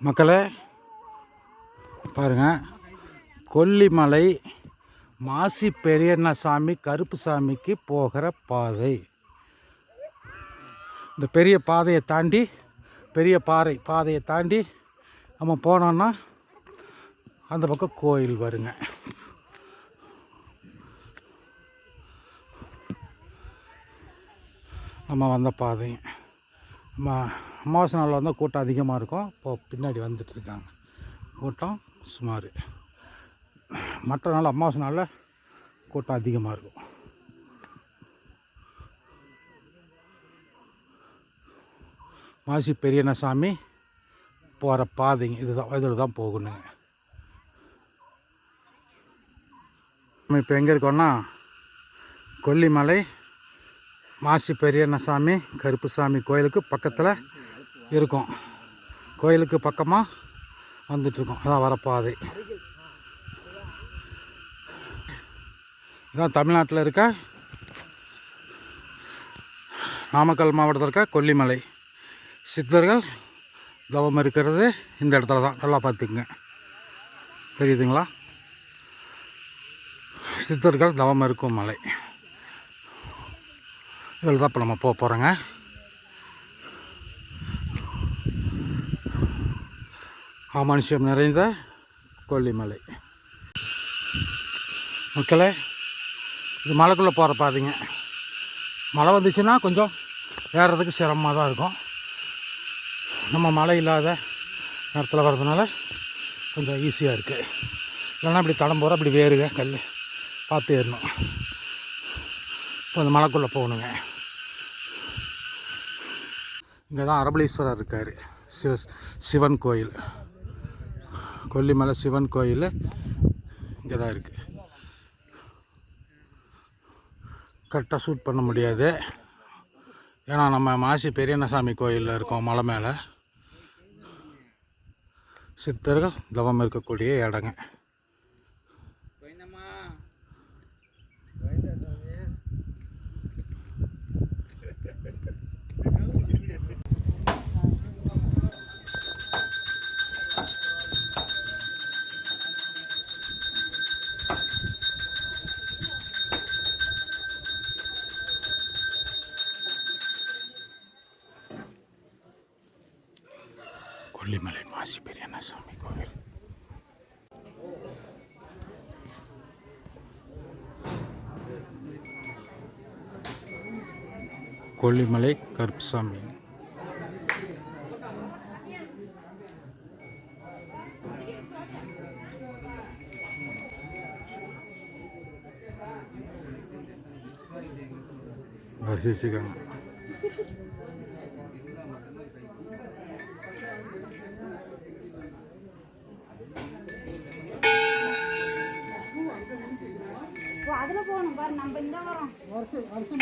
மக்களே பாருங்கள் கொல்லிமலை மாசி பெரியண்ண சாமி கருப்பு சாமிக்கு போகிற பாதை. இந்த பெரிய பாதையை தாண்டி பெரிய பாறை பாதையை தாண்டி நம்ம போனோன்னா அந்த பக்கம் கோயில் வருங்க. நம்ம வந்த பாதைங்க நம்ம அமாவாசை நாளில் வந்தால் கூட்டம் அதிகமாக இருக்கும். இப்போது பின்னாடி வந்துட்டுருக்காங்க. கூட்டம் சுமார். மற்ற நாள் அமாவாசை நாளில் கூட்டம் அதிகமாக இருக்கும். மாசி பெரியண்ணசாமி போகிற பாதைங்க இதுதான் இதில் தான் போகணுங்க. நம்ம இப்போ எங்கே இருக்கோன்னா கொல்லிமலை மாசி பெரியண்ணசாமி கருப்புசாமி கோயிலுக்கு பக்கத்தில் இருக்கும். கோயிலுக்கு பக்கமாக வந்துட்டுருக்கோம் அதான் வரப்பாதை. இதான் தமிழ்நாட்டில் இருக்க நாமக்கல் மாவட்டத்தில் இருக்க கொல்லிமலை. சித்தர்கள் தவம் இருக்கிறது இந்த இடத்துல தான். நல்லா பார்த்துக்குங்க. தெரியுதுங்களா? சித்தர்கள் தவம் இருக்கும் மலை. இதில் தான் இப்போ நம்ம போக போகிறோங்க ஆமானுஷ்யம் நிறைந்த கொல்லிமலை. மக்களே இது மலைக்குள்ளே போகிற பாதிங்க மழை வந்துச்சுன்னா கொஞ்சம் ஏறுறதுக்கு சிரமமாக தான் இருக்கும். நம்ம மழை இல்லாத நேரத்தில் வர்றதுனால கொஞ்சம் ஈஸியாக இருக்குது இல்லைன்னா இப்படி தடம் போகிற இப்படி வேறுங்க கல் பார்த்து ஏறணும். இப்போ மலைக்குள்ளே போகணுங்க. இங்கே தான் அரபலீஸ்வரர் இருக்கார். சிவ சிவன் கோயில். கொல்லிமலை சிவன் கோயில் இங்கே தான் இருக்குது கரெக்டாக ஷூட் பண்ண முடியாது. ஏன்னா நம்ம மாசி பெரியண்ணசாமி கோயிலில் இருக்கோம் மலை மேலே. சித்தர்கள் தவம் இருக்கக்கூடிய இடங்க. கொல்லிமலை மாசி பெரியண்ணசாமி கோவில் கொல்லிமலை கருப்புசாமி தரிசிச்சுக்காங்க இப்போ அதில் போகணும் பாரு நம்ம இந்த வரோம். வருஷம் வருஷம்